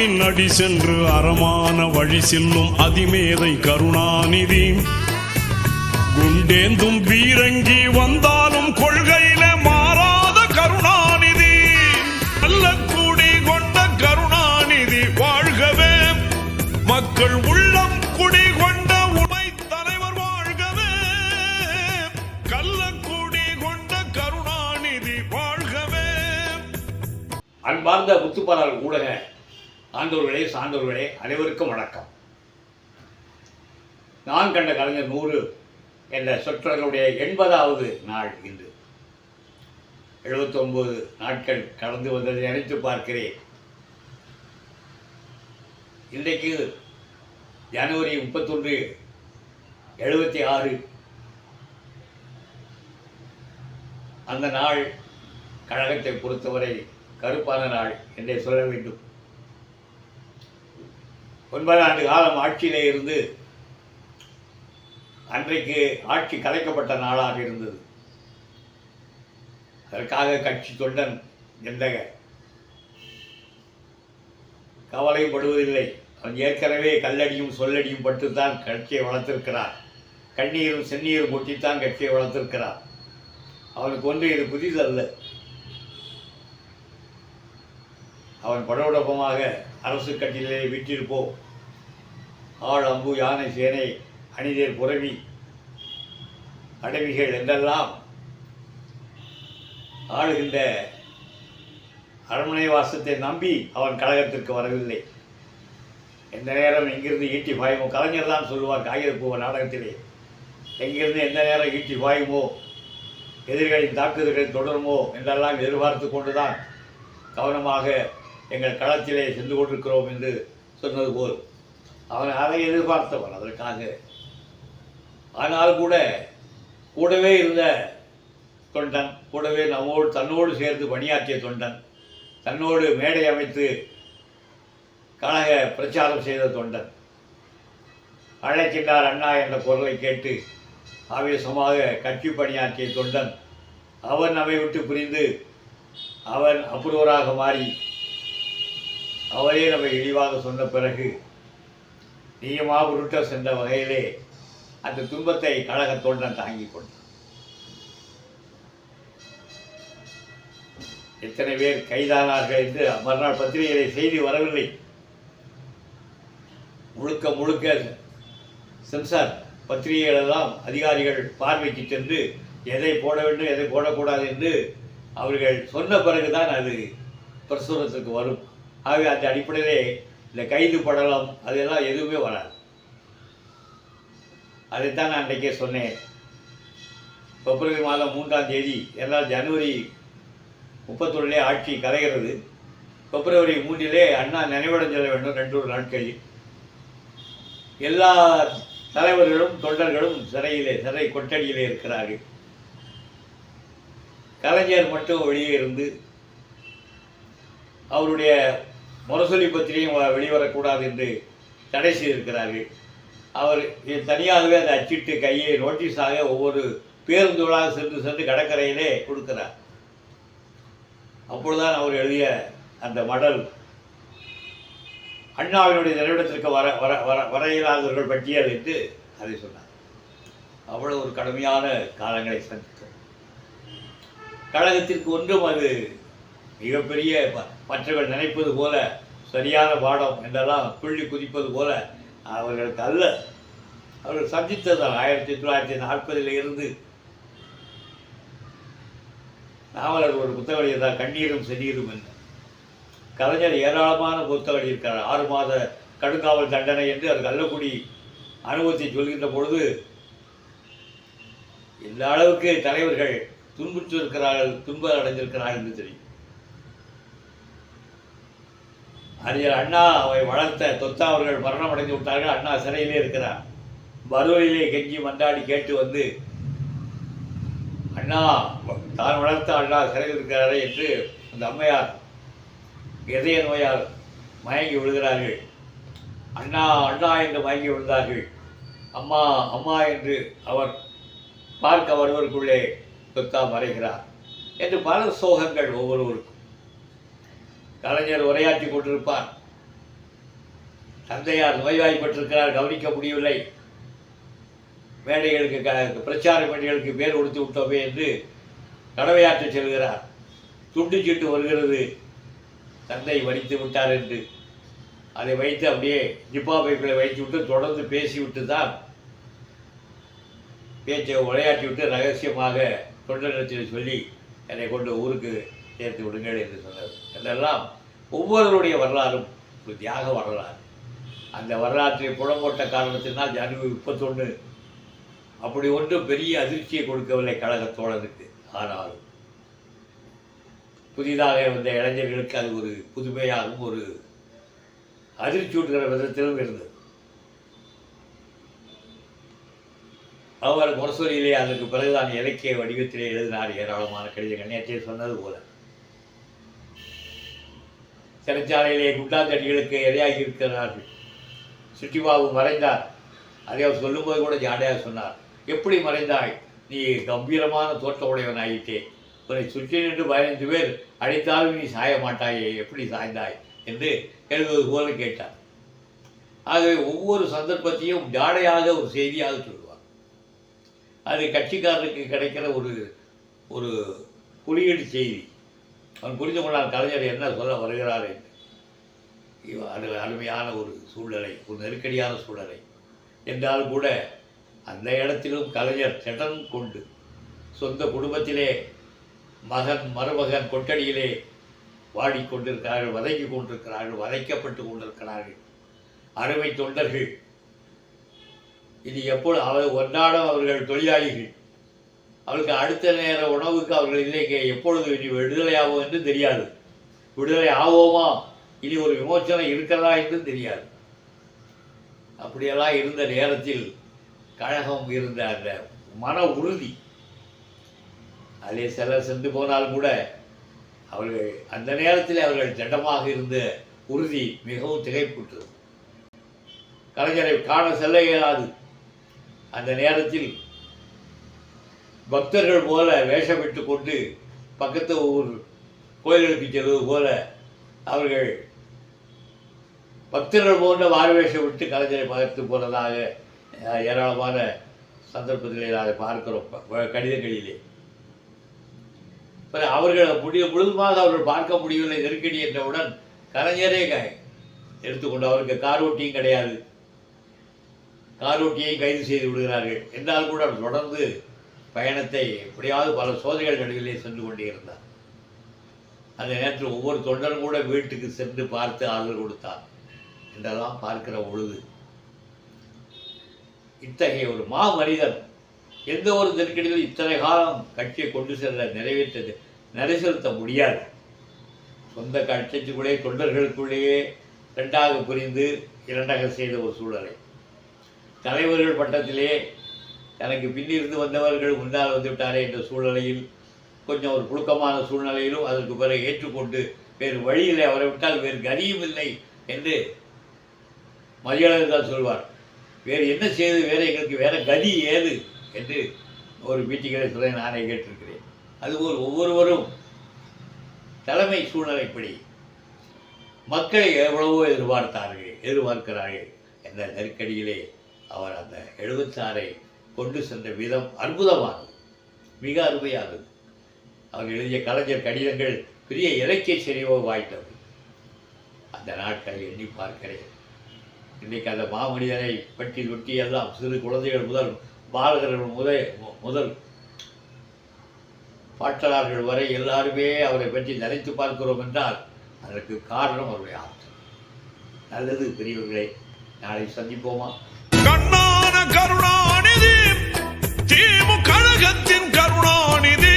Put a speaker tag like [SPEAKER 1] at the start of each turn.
[SPEAKER 1] பின்னடி சென்று அறமான வழி செல்லும் அதிமேதை கருணாநிதி. குண்டேந்தும் பீரங்கி வந்தாலும் கொள்கையில மாறாத கருணாநிதி. நல்ல கூடி கொண்ட கருணாநிதி வாழ்கவே. மக்கள் உள்ளம் குடி கொண்ட உண்மை தலைவர் வாழ்கவே. கள்ளக்குடி கொண்ட கருணாநிதி வாழ்கவே.
[SPEAKER 2] அன்பார்ந்த முத்துப்பாளர் ஊடக ஆண்டோர்களே சான்றோர்களே அனைவருக்கும் வணக்கம். நான் கண்ட கலைஞர் நூறு என்ற சொற்றர்களுடைய எண்பதாவது நாள் இன்று. 79 நாட்கள் கடந்து வந்ததை நினைத்து பார்க்கிறேன். இன்றைக்கு ஜனவரி முப்பத்தொன்று எழுபத்தி ஆறு. அந்த நாள் கழகத்தை பொறுத்தவரை கருப்பான நாள் என்றே சொல்ல வேண்டும். ஒன்பது ஆண்டு காலம் ஆட்சியிலே இருந்து அன்றைக்கு ஆட்சி கலைக்கப்பட்ட நாளாக இருந்தது. அதற்காக கட்சி தொண்டன் எந்த கவலையும் படுவதில்லை அவன் ஏற்கனவே கல்லடியும் சொல்லடியும் பட்டுத்தான் கட்சியை வளர்த்திருக்கிறார். கண்ணீரும் செந்நீரும் கொட்டித்தான் கட்சியை வளர்த்திருக்கிறார். அவனுக்கு ஒன்று இது புதிதல்ல. அவன் படோடபமாக அரசு கட்டிலே வீற்றிருப்போம் ஆள் அம்பு யானை சேனை அணிதேர் புறவி அடவிகள் என்றெல்லாம் ஆளுகின்ற அரண்மனை வாசத்தை நம்பி அவன் கழகத்திற்கு வரவில்லை. எந்த நேரம் எங்கிருந்து ஈட்டி பாயுமோ கலைஞர் தான் சொல்லுவார் காகிதப்பூவ நாடகத்திலே எங்கிருந்து எந்த நேரம் ஈட்டி பாயுமோ எதிரிகளின் தாக்குதல்கள் தொடருமோ என்றெல்லாம் எதிர்பார்த்து கொண்டுதான் கவனமாக எங்கள் களத்திலே சென்று கொண்டிருக்கிறோம் என்று சொன்னது போல் அவன் அதை எதிர்பார்த்தவன் அதற்காக. ஆனால் கூட கூடவே இருந்த தொண்டன் கூடவே நம்மோடு தன்னோடு சேர்ந்து பணியாற்றிய தொண்டன் தன்னோடு மேடை அமைத்து கழக பிரச்சாரம் செய்த தொண்டன் அழைக்கின்றார் அண்ணா என்ற குரலை கேட்டு ஆவேசமாக கட்சி பணியாற்றிய தொண்டன் அவன் நம்மை விட்டு பிரிந்து அவன் அப்புறவராக மாறி அவரே நம்மை இழிவாக சொன்ன பிறகு நீயமாக உருட்ட சென்ற வகையிலே அந்த துன்பத்தை கழகத்தோடு நான் தாங்கிக் கொண்டேன். எத்தனை பேர் கைதானார்கள் என்று மறுநாள் பத்திரிகையிலே செய்தி வரவில்லை. முழுக்க முழுக்க சென்சார் பத்திரிகைகளெல்லாம் அதிகாரிகள் பார்வைக்கு சென்று எதை போட வேண்டும் எதை போடக்கூடாது என்று அவர்கள் சொன்ன பிறகுதான் அது பிரசுரத்துக்கு வரும். ஆகவே அந்த அடிப்படையிலே இந்த கைது படலம் அதெல்லாம் எதுவுமே வராது. அதைத்தான் நான் அன்றைக்கே சொன்னேன். பிப்ரவரி மாதம் மூன்றாம் தேதி என்றால் ஜனவரி முப்பத்தொன்னிலே ஆட்சி கலைகிறது. பிப்ரவரி மூன்றிலே அண்ணா நினைவிடம் செல்ல வேண்டும் ரெண்டு ஒரு நாட்களில். எல்லா தலைவர்களும் தொண்டர்களும் சிறையிலே சிறை கொட்டடியிலே இருக்கிறார்கள். கலைஞர் மட்டும் வெளியே இருந்து அவருடைய முரசொலி பத்திரிகையும் வெளிவரக்கூடாது என்று தடை செய்திருக்கிறார்கள். அவர் தனியாகவே அதை அச்சிட்டு கையை நோட்டீஸாக ஒவ்வொரு பேருந்துகளாக சென்று சென்று கடற்கரையிலே கொடுக்கிறார். அப்பொழுதுதான் அவர் எழுதிய அந்த மடல் அண்ணாவினுடைய நிறுவனத்திற்கு வர வர வர வர இயலாதவர்கள் பட்டியல் என்று அதை சொன்னார். அவ்வளவு ஒரு கடுமையான காலங்களை சந்தித்தோம் கழகத்திற்கு ஒன்றும் அது மிகப்பெரிய ம- மற்றவர்கள் நினைப்பது போல சரியான பாடம் என்றெல்லாம் துள்ளி குதிப்பது போல அவர்களுக்கு அல்ல. அவர்கள் சந்தித்ததால் ஆயிரத்தி தொள்ளாயிரத்தி நாற்பதில் இருந்து. நாவலர் ஒரு புத்தகம் எழுதியதால் கண்ணீரும் சென்னீரும் என்ன கலைஞர் ஏராளமான புத்தகம் எழுதியிருக்கிறார். ஆறு மாத கடுங்காவல் தண்டனை என்று அது கள்ளக்குடி அனுபவத்தை சொல்கின்ற பொழுது இந்த அளவுக்கு தலைவர்கள் துன்புற்றிருக்கிறார்கள் துன்பம் அடைந்திருக்கிறார்கள் என்று தெரியும். அறிஞர் அண்ணா அவை வளர்த்த தொத்தா அவர்கள் மரணம் அடைந்து விட்டார்கள். அண்ணா சிறையிலே இருக்கிறார். மறுவழியிலே கெஞ்சி மண்டாடி கேட்டு வந்து அண்ணா தான் வளர்த்த அண்ணா சிறையில் இருக்கிறாரே என்று அந்த அம்மையார் இதய நோயால் மயங்கி விழுகிறார்கள். அண்ணா அண்ணா என்று மயங்கி விழுந்தார்கள். அம்மா அம்மா என்று அவர் பார்க்க வருவதற்குள்ளே தொத்தா மறைகிறார் என்று பல சோகங்கள் ஒவ்வொருவருக்கும். கலைஞர் உரையாற்றி கொண்டிருப்பார். தந்தையார் நோய்வாய்ப்பட்டிருக்கிறார் கவனிக்க முடியவில்லை. மேடைகளுக்கு க பிரச்சார மேடைகளுக்கு பேர் கொடுத்து விட்டோமே என்று கடவையாற்ற செல்கிறார். துண்டு சீட்டு வருகிறது. தந்தை வடித்து விட்டார் என்று. அதை வைத்து அப்படியே ஜிப்பா பைப்பில் வைத்து விட்டு தொடர்ந்து பேசிவிட்டு தான் பேச்சை விளையாட்டி விட்டு ரகசியமாக தொண்டரிடத்தில் சொல்லி என்னை கொண்டு ஊருக்கு சேர்த்து விடுங்கள் என்று சொன்னது இதெல்லாம் ஒவ்வொருவருடைய வரலாறும் ஒரு தியாக வரலாறு. அந்த வரலாற்றை புலம்போட்ட காரணத்தினால் ஜனவரி முப்பத்தொன்று அப்படி ஒன்றும் பெரிய அதிர்ச்சியை கொடுக்கவில்லை கழக தோழருக்கு ஆனால் புதிதாக வந்த இளைஞர்களுக்கு அது ஒரு புதுமையாகவும் ஒரு அதிர்ச்சியூட்டுகிற விதத்திலும் இருந்தது. அவர் முரசொலியிலே அதற்கு பிறகுதான் இலக்கிய வடிவத்திலே எழுதினார் ஏராளமான கடிதங்கள். நேற்றே சொன்னது போல. சிறைச்சாலையிலே குண்டாந்தடிகளுக்கு இரையாகி இருக்கிறார்கள் சுட்டிபாபு மறைந்தார். அதை அவர் சொல்லும்போது கூட ஜாடையாக சொன்னார். எப்படி மறைந்தாய்? நீ கம்பீரமான தோற்ற உடையவன் ஆயிட்டே உன்னை சுற்றி நின்று பதினைந்து பேர் அழைத்தாலும் நீ சாய மாட்டாயே. எப்படி சாய்ந்தாய்? என்று எழுதுவது போல கேட்டார். ஆகவே ஒவ்வொரு சந்தர்ப்பத்தையும் ஜாடையாக ஒரு செய்தியாக சொல்லுவார். அது கட்சிக்காரருக்கு கிடைக்கிற ஒரு ஒரு குறியீடு செய்தி. அவன் புரிந்து கொண்டான் கலைஞர் என்ன சொல்ல வருகிறார்? என்று அது அருமையான ஒரு சூழ்நிலை ஒரு நெருக்கடியான சூழ்நிலை. என்றால் கூட அந்த இடத்திலும் கலைஞர் திடன் கொண்டு சொந்த குடும்பத்திலே மகன் மருமகன் கொட்டடியிலே வாடிக்கொண்டிருக்கிறார்கள் வதைக்கு கொண்டிருக்கிறார்கள் வதைக்கப்பட்டு கொண்டிருக்கிறார்கள். அருமை தொண்டர்கள் இது எப்பொழுது அவர் ஒன்றாடம் அவர்கள் தொழிலாளிகள் அவளுக்கு அடுத்த நேர உணவுக்கு அவர்கள் இல்லைங்க. எப்பொழுது இனி விடுதலை ஆகும் என்று தெரியாது. விடுதலை ஆவோமா? இனி ஒரு விமோச்சனம் இருக்கிறதா என்று தெரியாது. அப்படியெல்லாம் இருந்த நேரத்தில் கழகம் இருந்த அந்த மன உறுதி. அதிலே சிலர் சென்று போனால் கூட அவர்கள் அந்த நேரத்தில் அவர்கள் திடமாக இருந்த உறுதி மிகவும் திகைப்புற்றது. கலைஞரை காண செல்ல இயலாது. அந்த நேரத்தில் பக்தர்கள் போல வேஷமிட்டு கொண்டு பக்கத்து ஊர் கோயில்களுக்கு செல்வது போல அவர்கள் பக்தர்கள் போன்ற வாரவேஷம் விட்டு கலைஞரை பார்த்து போனதாக ஏராளமான சந்தர்ப்பத்திலே அதை பார்க்கிறோம் கடிதங்களிலே. பிறகு அவர்கள் முடிய முழுதுமாக அவர்கள் பார்க்க முடியவில்லை நெருக்கடி என்றவுடன் கலைஞரே க எடுத்துக்கொண்டு அவருக்கு காரோட்டியும் கிடையாது. காரோட்டியை கைது செய்து விடுகிறார்கள். என்றால் கூட தொடர்ந்து பயணத்தை எப்படியாவது பல சோதனைகள் நடுவிலே சென்று கொண்டே இருந்தார். அந்த நேரத்தில் ஒவ்வொரு தொண்டரும் கூட வீட்டுக்கு சென்று பார்த்து ஆறுதல் கொடுத்தார். என்றெல்லாம் பார்க்கிற பொழுது இத்தகைய ஒரு மா மனிதன் எந்த ஒரு நெருக்கடியிலும் இத்தனை காலம் கட்சியை கொண்டு செல்ல நிறைவேற்றது நிறை செலுத்த முடியாது. சொந்த கட்சிக்குள்ளே தொண்டர்களுக்குள்ளேயே ரெண்டாக புரிந்து இரண்டாக செய்த ஒரு சூழலை. தலைவர்கள் பட்டத்திலே எனக்கு பின்னிருந்து வந்தவர்கள் முன்னால் வந்துவிட்டாரே என்ற சூழ்நிலையில் கொஞ்சம் ஒரு புழுக்கமான சூழ்நிலையிலும் அதற்கு பிறகு ஏற்றுக்கொண்டு வேறு வழியிலே அவரை விட்டால் வேறு கதியும் இல்லை என்று மதியாளர் தான் சொல்வார். வேறு என்ன செய்து வேறு எங்களுக்கு வேற கதி ஏது என்று ஒரு மீட்டிங்களை சொல்ல நானே கேட்டிருக்கிறேன். அதுபோல் ஒவ்வொருவரும் தலைமை சூழ்நிலைப்படி மக்களை எவ்வளவோ எதிர்பார்த்தார்கள் எதிர்பார்க்கிறார்கள் என்ற நெருக்கடியிலே அவர் அந்த எழுபத்தாறை கொண்டு சென்ற விதம் அற்புதமானது. மிக அருமையானது. அவர் எழுதிய கலைஞர் கடிதங்கள் பெரிய இலக்கிய செறிவோ வாய்த்தது அந்த நாட்களை எண்ணி பார்க்கிறேன். இன்றைக்கு அந்த மாமனிதனை பட்டி ஒட்டி எல்லாம் சிறு குழந்தைகள் முதல் பாலகர்கள் முதல் முதல் பாட்டலார்கள் வரை எல்லாருமே அவரை பற்றி நினைத்து பார்க்கிறோம் என்றால் அதற்கு காரணம் அவருடைய ஆற்றல் நல்லது பெரியவர்களே நாளை சந்திப்போமா?
[SPEAKER 1] கண்ணான கருணாநிதி! தீமு கழகத்தின் கருணாநிதி